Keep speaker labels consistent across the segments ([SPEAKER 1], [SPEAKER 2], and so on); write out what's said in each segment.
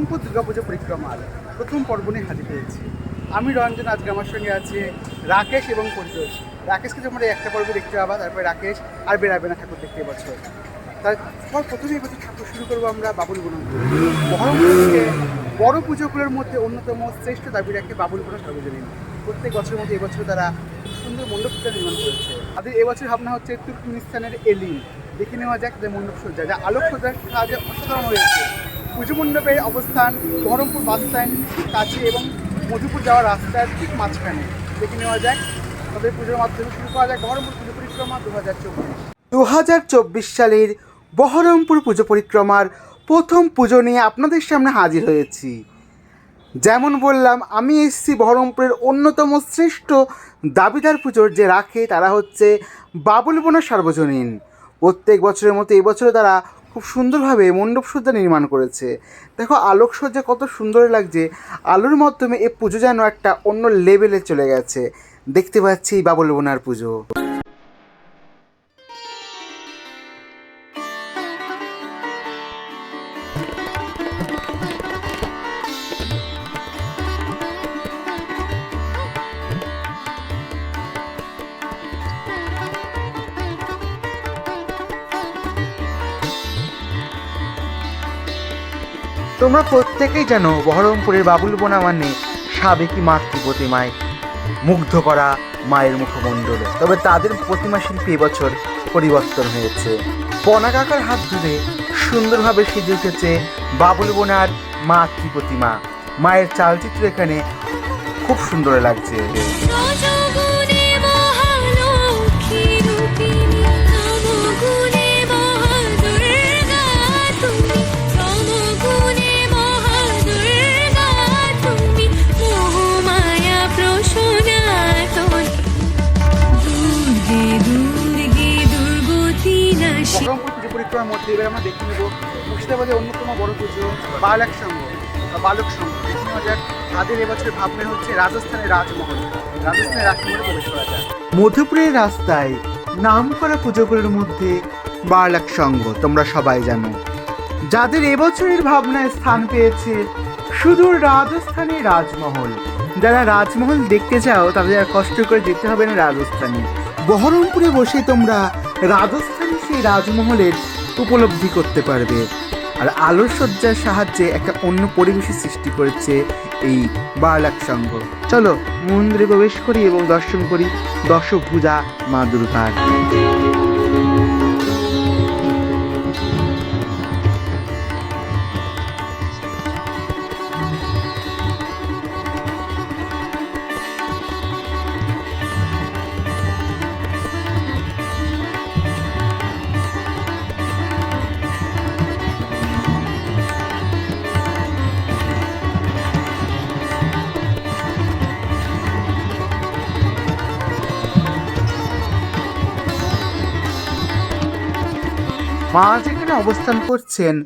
[SPEAKER 1] বহরমপুর দুর্গাপুজো পরিক্রমার প্রথম পর্ব নিয়ে হাজির হয়েছি। আমি রঞ্জন, আজকে আমার সঙ্গে আছে রাকেশ এবং পরিতোষ। রাকেশকে তোমরা একটা পর্বে দেখতে পাবা, তারপরে রাকেশ আর বেড়াবে না ঠাকুর দেখতে বছর তারপর প্রথমে এবছর ঠাকুর শুরু করব আমরা বাবুল বনম বহরমপুরকে বড় পুজোগুলোর মধ্যে অন্যতম শ্রেষ্ঠ দাবি রাখে বাবুল বন সর্বজনীন প্রত্যেক বছরের মধ্যে এবছর তারা সুন্দর মণ্ডপ সজ্জা নির্মাণ করেছে। তাদের এবছর ভাবনা হচ্ছে তুর্কমিনিস্তানের এলিন দেখে নেওয়া যাক তাদের মণ্ডপ সজ্জা। যা আলোক সজ্জার সাহায্যে অসাধারণ হয়েছে। পুজো মণ্ডপের অবস্থান বহরমপুর বাস স্ট্যান্ড কাছে এবং মধুপুর যাওয়ার রাস্তার ঠিক মাঝখানে। দেখে নেওয়া যাক তবে পুজোর মাধ্যমে শুরু করা যাক বহরমপুর পুজো পরিক্রমা দু হাজার চব্বিশ। দু হাজার চব্বিশ সালের বহরমপুর পুজো পরিক্রমার প্রথম পুজো নিয়ে আপনাদের সামনে হাজির হয়েছি। যেমন বললাম, আমি এসেছি বহরমপুরের অন্যতম শ্রেষ্ঠ দাবিদার পুজোর যে রাখে তারা হচ্ছে বাবুল বোনা সার্বজনীন। প্রত্যেক বছরের মতো এবছরও তারা খুব সুন্দরভাবে মণ্ডপ সজ্জা নির্মাণ করেছে। দেখো আলোকসজ্জা কত সুন্দর লাগছে। আলোর মাধ্যমে এ পুজো যেন একটা অন্য লেভেলে চলে গেছে। দেখতে পাচ্ছি বাবুল বোনার পুজো। তোমরা প্রত্যেকেই জানো বহরমপুরের বাবুল বোনা মানে সাবেকি মাতৃ প্রতিমায় মুগ্ধ করা মায়ের মুখমণ্ডলে। তবে তাদের প্রতিমা শিল্পী এবছর পরিবর্তন হয়েছে। পনা কাকার হাত ধরে সুন্দরভাবে সেজে উঠেছে বাবুল বোনার মাতৃ প্রতিমা মায়ের চালচিত্র এখানে খুব সুন্দর লাগছে। পুজো পরিক্রমার মধ্যে এবার আমরা দেখে নেব মুর্শিদাবাদের অন্যতম বড় পুজো বালাক সংঘ বালক সংঘ। দেখে নেওয়া যাক তাদের এবছর ভাবনা হচ্ছে রাজস্থানের রাজমহল। রাজস্থানের রাজমহলে প্রবেশ করা যায় মধুপুরের রাস্তায় নাম করা পুজোগুলোর মধ্যে বালাক সংঘ তোমরা সবাই জানো। যাদের এবছরের ভাবনায় স্থান পেয়েছে সুদূর রাজস্থানের রাজমহল। যারা রাজমহল দেখতে চাও তাদের আর কষ্ট করে যেতে হবে না রাজস্থানে। বহরমপুরে বসে তোমরা রাজস্থানী রাজমহলের উপলব্ধি করতে পারবে। আর আলোকসজ্জার সাহায্যে একটা অন্য পরিবেশের সৃষ্টি করেছে এই বারলাক সংঘ। চলো মন্দিরে প্রবেশ করি এবং দর্শন করি দশভূজা মা দুর্গার। মা যেখানে অবস্থান করছেন,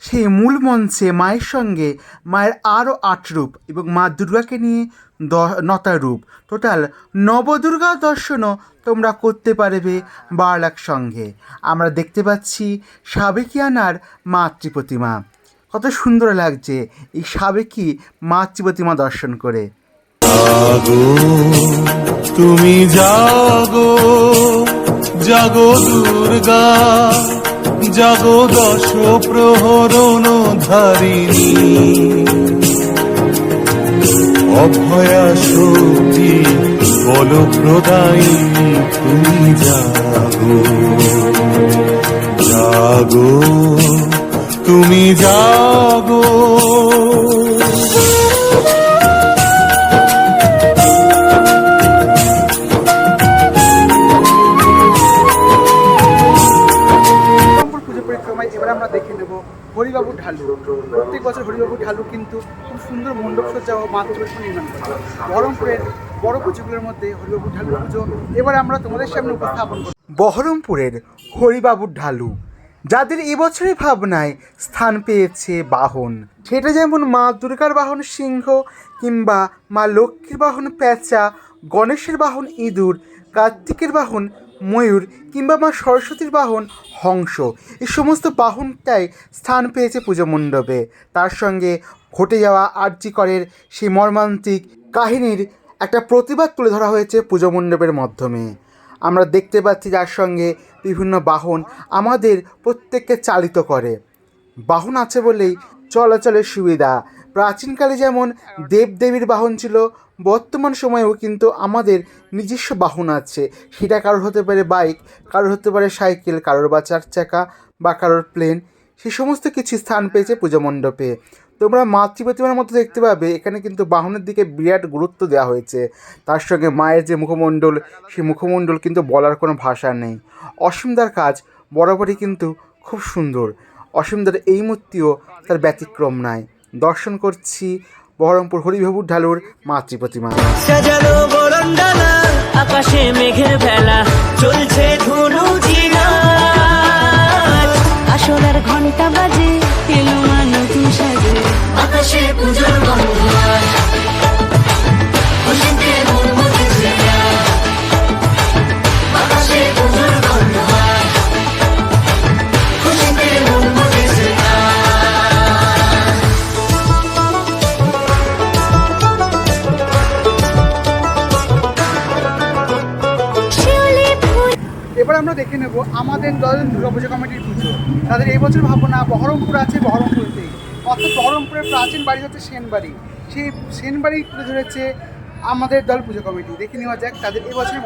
[SPEAKER 1] সেই মূল মঞ্চে মায়ের সঙ্গে মায়ের আরও আট রূপ এবং মা দুর্গাকে নিয়ে দ- নটা রূপ। টোটাল নবদুর্গা দর্শনও তোমরা করতে পারবে বারলাক সঙ্গে। আমরা দেখতে পাচ্ছি সাবেকিয়ানার মাতৃ প্রতিমা কত সুন্দর লাগছে এই সাবেকি মাতৃ প্রতিমা দর্শন করে।
[SPEAKER 2] তুমি জাগো জাগো দুর্গা। জাগো দশ প্রহরণ ধারিণী অভয়া শক্তি বল প্রদায়ী তুমি জাগো। জাগো তুমি জাগো।
[SPEAKER 1] মাতৃপ্রতিমা নির্মাণ করে বহরমপুরের বড় পুজোগুলোর মধ্যে হরিবাবু ঢালু পুজো। এবার আমরা তোমাদের সামনে উপস্থাপন বহরমপুরের হরিবাবুর ঢালু, যাদের এবছরের ভাবনায় স্থান পেয়েছে বাহন। সেটা যেমন মা দুর্গার বাহন সিংহ কিংবা মা লক্ষ্মীর বাহন প্যাঁচা, গণেশের বাহন ইঁদুর, কার্তিকের বাহন ময়ূর কিংবা মা সরস্বতীর বাহন হংস। এই সমস্ত বাহনটাই স্থান পেয়েছে পুজো মণ্ডপে। তার সঙ্গে ঘটে যাওয়া আর্যিকরের সেই মর্মান্তিক কাহিনীর একটা প্রতিবাদ তুলে ধরা হয়েছে পুজো মণ্ডপের মাধ্যমে। আমরা দেখতে পাচ্ছি যার সঙ্গে বিভিন্ন বাহন আমাদের প্রত্যেককে চালিত করে। বাহন আছে বলেই চলাচলের সুবিধা। প্রাচীনকালে যেমন দেবদেবীর বাহন ছিল, বর্তমান সময়েও কিন্তু আমাদের নিজস্ব বাহন আছে। সেটা কারোর হতে পারে বাইক, কারোর হতে পারে সাইকেল, কারোর বা চার চাকা বা কারোর প্লেন। সে সমস্ত কিছু স্থান পেয়েছে পুজো মণ্ডপে। তোমরা মাতৃ প্রতিমার মতো দেখতে পাবে, এখানে কিন্তু বাহনের দিকে বিরাট গুরুত্ব দেওয়া হয়েছে। তার সঙ্গে মায়ের যে মুখমণ্ডল সেই মুখমণ্ডল কিন্তু বলার কোনো ভাষা নেই। অসীমদার কাজ, বরাবরই কিন্তু খুব সুন্দর। অসীমদার এই মূর্তিও তার ব্যতিক্রম নাই দর্শন করছি বহরমপুর হরিবাবুর ঢালুর মাতৃ প্রতিমা
[SPEAKER 3] সাজানো আকাশে মেঘের ভেলা চলছে ধুনু
[SPEAKER 4] আসলার ঘণ্টা বাজে এলো মানুষ নতুন সাজে।
[SPEAKER 3] আকাশে পুজোর
[SPEAKER 1] আমরা দেখে নেব আমাদের দল দুর্গাপুজো কমিটির পুজো। তাদের এই বছর ভাবনা বহরমপুর আছে, বহরমপুরতেই। অর্থাৎ বহরমপুরের প্রাচীন বাড়ি হচ্ছে সেনবাড়ি। সেই সেনবাড়ি তুলে ধরেছে আমাদের দল পুজো কমিটি। দেখে নেওয়া যাক তাদের এই বছরের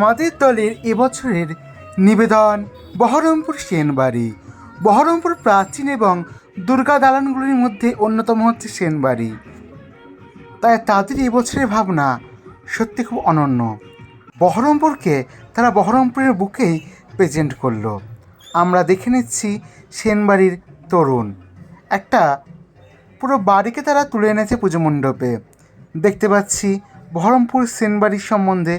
[SPEAKER 1] আমাদের দলের এবছরের নিবেদন বহরমপুর সেনবাড়ি। বহরমপুর প্রাচীন এবং দুর্গা দালানগুলির মধ্যে অন্যতম হচ্ছে সেনবাড়ি। তাই তাদের এবছরের ভাবনা সত্যি খুব অনন্য। বহরমপুরকে তারা বহরমপুরের বুকেই প্রেজেন্ট করল। আমরা দেখে নিচ্ছি সেনবাড়ির তরুণ। একটা পুরো বাড়িকে তারা তুলে এনেছে পুজো মণ্ডপে। দেখতে পাচ্ছি বহরমপুর সেনবাড়ির সম্বন্ধে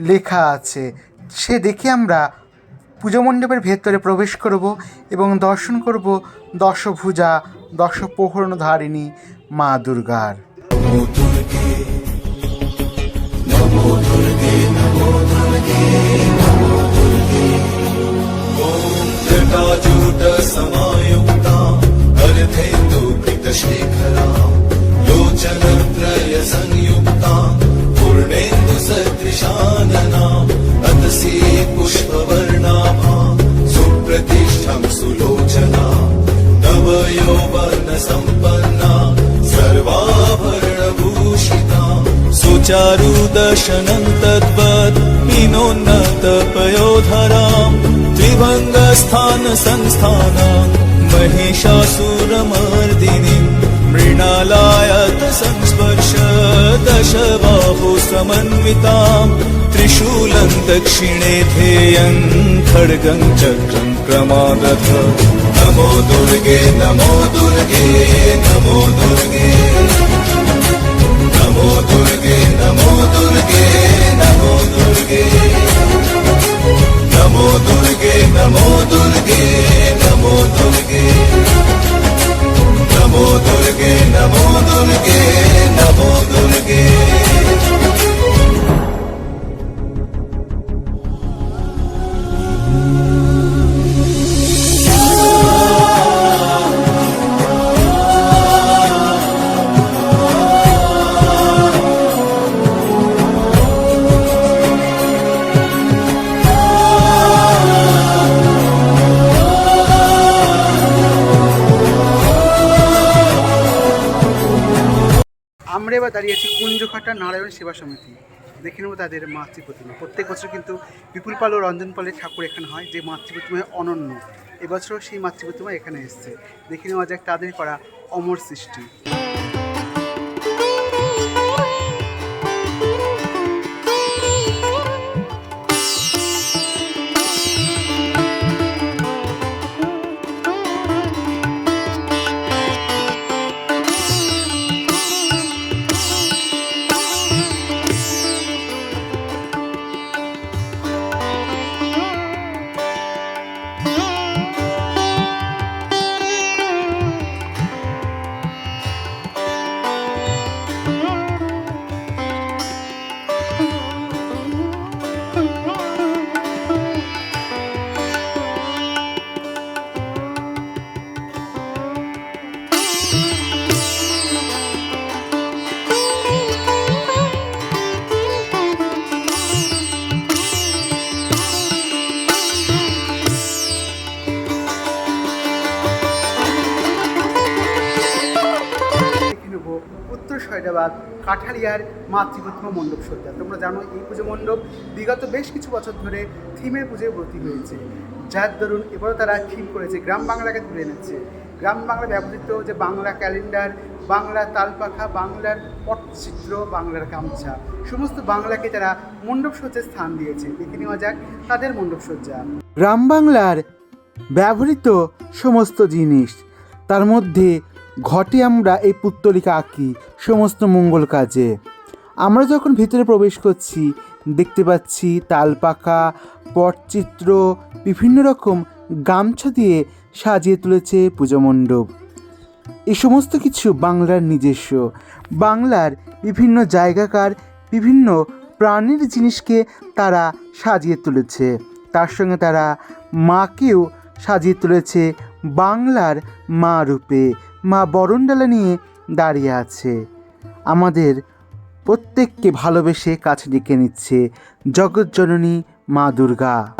[SPEAKER 1] লেখা আছে। সে দেখে আমরা পুজো মণ্ডপের ভেতরে প্রবেশ করব এবং দর্শন করব দশভুজা দশপ্রহরণধারিণী মা দুর্গার।
[SPEAKER 2] सम्पन्ना सर्वाभरणभूषिता। सुचारु तद्वत् विनोन्नत त्रिभङ्गस्थानसंस्थानाम् त्रिभङ्गस्थान मृणालायत संस्पर्श दश बाहु समन्विताम् त्रिशूलम् दक्षिणे ध्येयम् खड्गम् चक्रम् क्रमागत। নমো দুর্গে নমো দুর্গে নমো দুর্গে নমো দুর্গে নমো দুর্গে নমো দুর্গে নমো দুর্গে নমো দুর্গে নমো দুর্গে নমো দুর্গে নমো দুর্গে নমো দুর্গে
[SPEAKER 1] আমরা এবার দাঁড়িয়েছি কুঞ্জঘাটা নারায়ণ সেবা সমিতি। দেখে নেব তাদের মাতৃ প্রতিমা প্রত্যেক বছর কিন্তু বিপুল পাল ও রঞ্জন পালের ঠাকুর এখানে হয়, যে মাতৃ প্রতিমায় অনন্য। এবছরও সেই মাতৃ প্রতিমা এখানে এসছে। দেখে নেওয়া যাক তাদের করা অমর সৃষ্টি।
[SPEAKER 5] মুর্শিদাবাদ কাঠালিয়ার মাতৃপ্রতিমা মণ্ডপ সজ্জা। তোমরা জানো, এই পুজো মণ্ডপ বিগত বেশ কিছু বছর ধরে থিমের পুজোয় ব্রতী হয়েছে। যার দরুন এবারও তারা থিম করেছে, গ্রাম বাংলাকে তুলে এনেছে। গ্রাম বাংলা ব্যবহৃত যে বাংলা ক্যালেন্ডার, বাংলা তালপাখা, বাংলার পটচিত্র, বাংলার গামছা, সমস্ত বাংলাকে তারা মণ্ডপ সজ্জায় স্থান দিয়েছে। দেখে নেওয়া যাক তাদের মণ্ডপ সজ্জা।
[SPEAKER 1] গ্রাম বাংলার ব্যবহৃত সমস্ত জিনিস, তার মধ্যে ঘটে আমরা এই পুত্তলিকা আঁকি। সমস্ত মঙ্গল কাজে। আমরা যখন ভিতরে প্রবেশ করছি, দেখতে পাচ্ছি তালপাকা পটচিত্র, বিভিন্ন রকম গামছা দিয়ে সাজিয়ে তুলেছে পুজো মণ্ডপ। এই সমস্ত কিছু বাংলার নিজস্ব। বাংলার বিভিন্ন জায়গাকার বিভিন্ন প্রাণীর জিনিসকে তারা সাজিয়ে তুলেছে। তার সঙ্গে তারা মাকেও সাজিয়ে তুলেছে বাংলার মা রূপে। মা বরণডালা নিয়ে দাঁড়িয়ে আছে। আমাদের প্রত্যেককে ভালোবেসে কাছে ডেকে নিচ্ছে জগৎজননী মা দুর্গা।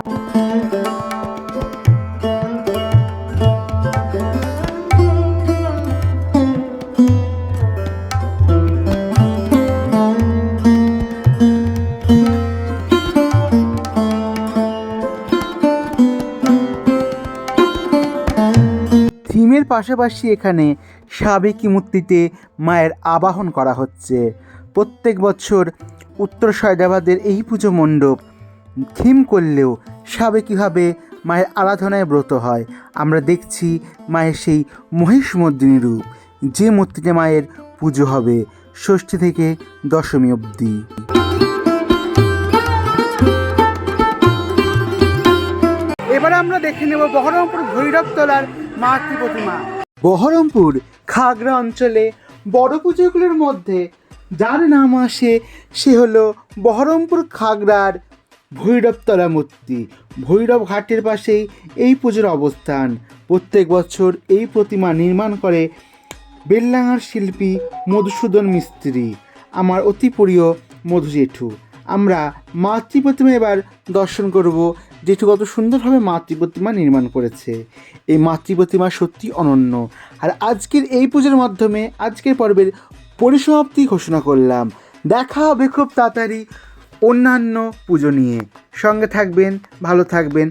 [SPEAKER 1] পাশাপাশি এখানে সাবেকি মূর্তিতে মায়ের আবাহন করা হচ্ছে। প্রত্যেক বছর উত্তর সয়দাবাদের এই পুজো মণ্ডপ থিম করলেও সাবেকিভাবে মায়ের আরাধনায় ব্রত হয়। আমরা দেখছি মায়ের সেই মহিষমর্দিনী রূপ, যে মূর্তিতে মায়ের পুজো হবে ষষ্ঠী থেকে দশমী অবধি।
[SPEAKER 5] এবারে আমরা দেখে নেব বহরমপুর ভৈরবতলার মাতৃ প্রতিমা?
[SPEAKER 1] বহরমপুর, খাগড়া অঞ্চলে বড় পুজোগুলোর মধ্যে যার নাম আসে, সে হলো বহরমপুর খাগড়ার ভৈরবতলা মূর্তি। ভৈরব ঘাটের পাশেই এই পুজোর অবস্থান। প্রত্যেক বছর এই প্রতিমা নির্মাণ করে বেল্লাঙার শিল্পী মধুসূদন মিস্ত্রি। আমার অতি প্রিয় মধু জেঠু আমরা মাতৃ প্রতিমা এবার দর্শন করব জেঠু কত সুন্দরভাবে মাতৃ প্রতিমা নির্মাণ করেছে, এই মাতৃ প্রতিমা সত্যি অনন্য। আর আজকের এই পুজোর মাধ্যমে আজকের পর্বের পরিসমাপ্তি ঘোষণা করলাম। দেখা হবে খুব তাড়াতাড়ি অন্যান্য পুজো নিয়ে। সঙ্গে থাকবেন, ভালো থাকবেন।